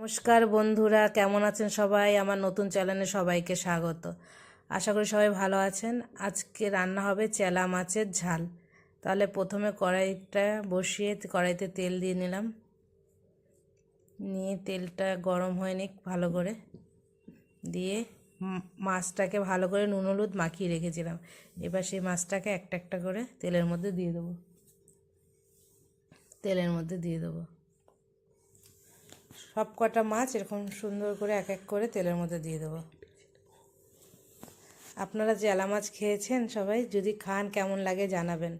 নমস্কার বন্ধুরা, কেমন আছেন সবাই? আমার নতুন চ্যানেলে সবাইকে স্বাগত। আশা করি সবাই ভালো আছেন। আজকে রান্না হবে চেলা মাছের ঝাল। তাহলে প্রথমে কড়াইটা বসিয়ে কড়াইতে তেল দিয়ে নিলাম। নিয়ে তেলটা গরম হয়ে নিক ভালো করে। দিয়ে মাছটাকে ভালো করে নুন হলুদ মাখিয়ে রেখেছিলাম। এবার সেই মাছটাকে একটা একটা করে তেলের মধ্যে দিয়ে দেবো। তেলের মধ্যে দিয়ে দেবো। সব কটা মাছ এরকম সুন্দর করে এক এক করে তেলের মধ্যে দিয়ে দেবো। আপনারা জেলা মাছ খেয়েছেন সবাই, যদি খান কেমন লাগে জানাবেন।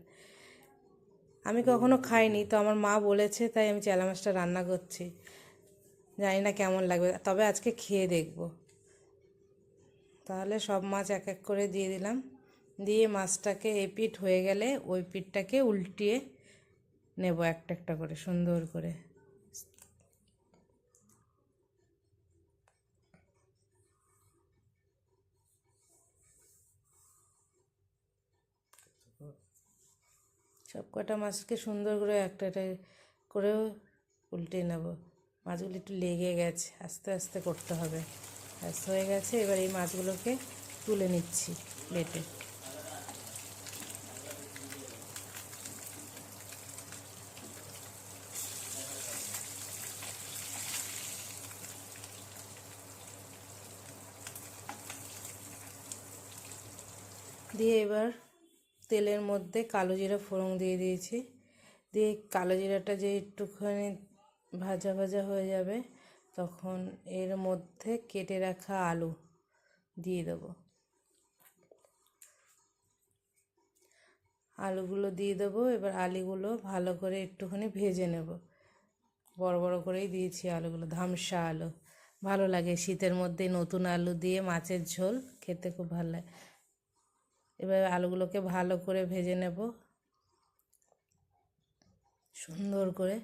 আমি কখনো খাইনি, তো আমার মা বলেছে, তাই আমি চেলা মাছটা রান্না করছি। জানি না কেমন লাগবে, তবে আজকে খেয়ে দেখব। তাহলে সব মাছ এক এক করে দিয়ে দিলাম। দিয়ে মাছটাকে এ পিঠ হয়ে গেলে ওই পিঠটাকে উল্টিয়ে নেব একটা একটা করে, সুন্দর করে। সব কটা মাছকে সুন্দর করে একটা করেও উল্টে নেব। মাছগুলো একটু লেগে গেছে, আস্তে আস্তে করতে হবে। ব্যাস, হয়ে গেছে। এবার এই মাছগুলোকে তুলে নিচ্ছি প্লেটে দিয়ে এবার তেলের মধ্যে কালো জিরা ফোড়ন দিয়ে দিয়েছি। দিয়ে কালো জিরাটা যে একটুখানি ভাজা ভাজা হয়ে যাবে, তখন এর মধ্যে কেটে রাখা আলু দিয়ে দেবো। আলুগুলো দিয়ে দেবো, এবার আলুগুলো ভালো করে একটুখানি ভেজে নেব। বড় বড় করেই দিয়েছি আলুগুলো, ধামসা আলু। ভালো লাগে শীতের মধ্যে নতুন আলু দিয়ে মাছের ঝোল, খেতে খুব ভালো লাগে। এবার আলুগুলোকে ভালো করে ভেজে নেব। সুন্দর করে।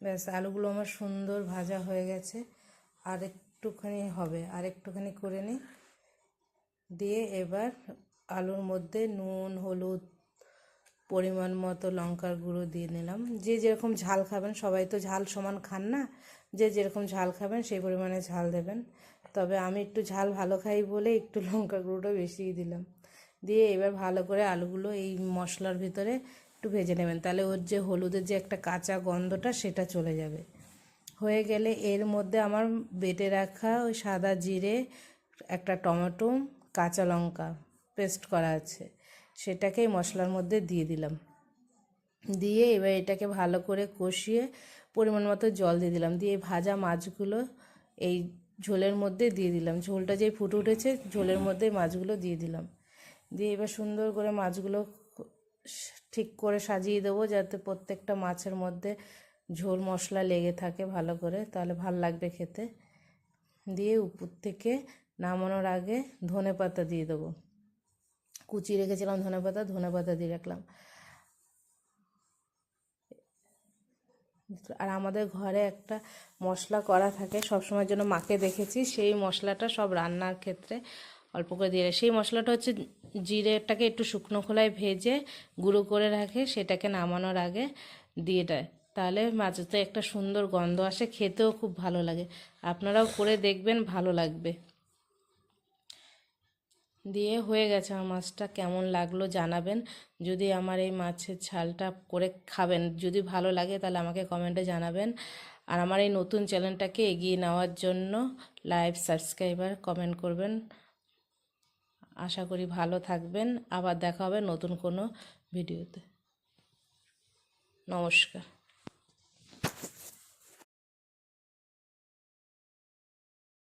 ব্যাস, আলুগুলো আমার সুন্দর ভাজা হয়ে গেছে। আর একটুখানি হবে, আর একটুখানি করে নিই। দিয়ে এবার আলুর মধ্যে নুন, হলুদ পরিমাণ মতো লঙ্কার গুঁড়ো দিয়ে নিলাম। যে যেরকম ঝাল খাবেন, সবাই তো ঝাল সমান খান না, যে যেরকম ঝাল খাবেন সেই পরিমাণে ঝাল দেবেন। তবে আমি একটু ঝাল ভালো খাই বলে একটু লঙ্কা গুঁড়োটা বেশিই দিলাম। দিয়ে এবার ভালো করে আলুগুলো এই মশলার ভিতরে একটু ভেজে নেবেন। তাহলে ওর যে হলুদের যে একটা কাঁচা গন্ধটা সেটা চলে যাবে। হয়ে গেলে এর মধ্যে আমার বেটে রাখা ওই সাদা জিরে, একটা টমেটো কাঁচা লঙ্কা পেস্ট করা আছে সেটাকে মশলার মধ্যে দিয়ে দিলাম। দিয়ে এবার এটাকে ভালো করে কষিয়ে পরিমাণ মতো জল দিয়ে দিলাম। দিয়ে ভাজা মাছগুলো এই ঝোলের মধ্যে দিয়ে দিলাম। ঝোলটা যেই ফুটে উঠেছে, ঝোলের মধ্যে মাছগুলো দিয়ে দিলাম। দিয়ে এবার সুন্দর করে মাছগুলো ঠিক করে সাজিয়ে দেবো, যাতে প্রত্যেকটা মাছের মধ্যে ঝোল মশলা লেগে থাকে ভালো করে, তাহলে ভালো লাগবে খেতে। দিয়ে উপর থেকে নামানোর আগে ধনে পাতা দিয়ে দেবো। কুচি রেখেছিলাম ধনে পাতা ধনে পাতা দিয়ে রাখলাম। আর আমাদের ঘরে একটা মশলা করা থাকে, সবসময়ের জন্য মাকে দেখেছি, সেই মশলাটা সব রান্নার ক্ষেত্রে অল্প করে দিয়ে সেই মশলাটা হচ্ছে জিরেটাকে একটু শুকনো খোলায় ভেজে গুঁড়ো করে রাখে, সেটাকে নামানোর আগে দিয়ে দেয়। তাহলে মাছতে একটা সুন্দর গন্ধ আসে, খেতেও খুব ভালো লাগে। আপনারাও করে দেখবেন, ভালো লাগবে। দিয়ে হয়ে গেছে আমার মাছটা। কেমন লাগল জানাবেন। যদি আমার এই মাছের ঝালটা করে খাবেন, যদি ভালো লাগে তাহলে আমাকে কমেন্টে জানাবেন। আর আমার এই নতুন চ্যানেলটাকে এগিয়ে নেওয়ার জন্য লাইভ সাবস্ক্রাইবার কমেন্ট করবেন। আশা করি ভালো থাকবেন। আবার দেখা হবে নতুন কোনো ভিডিওতে। নমস্কার।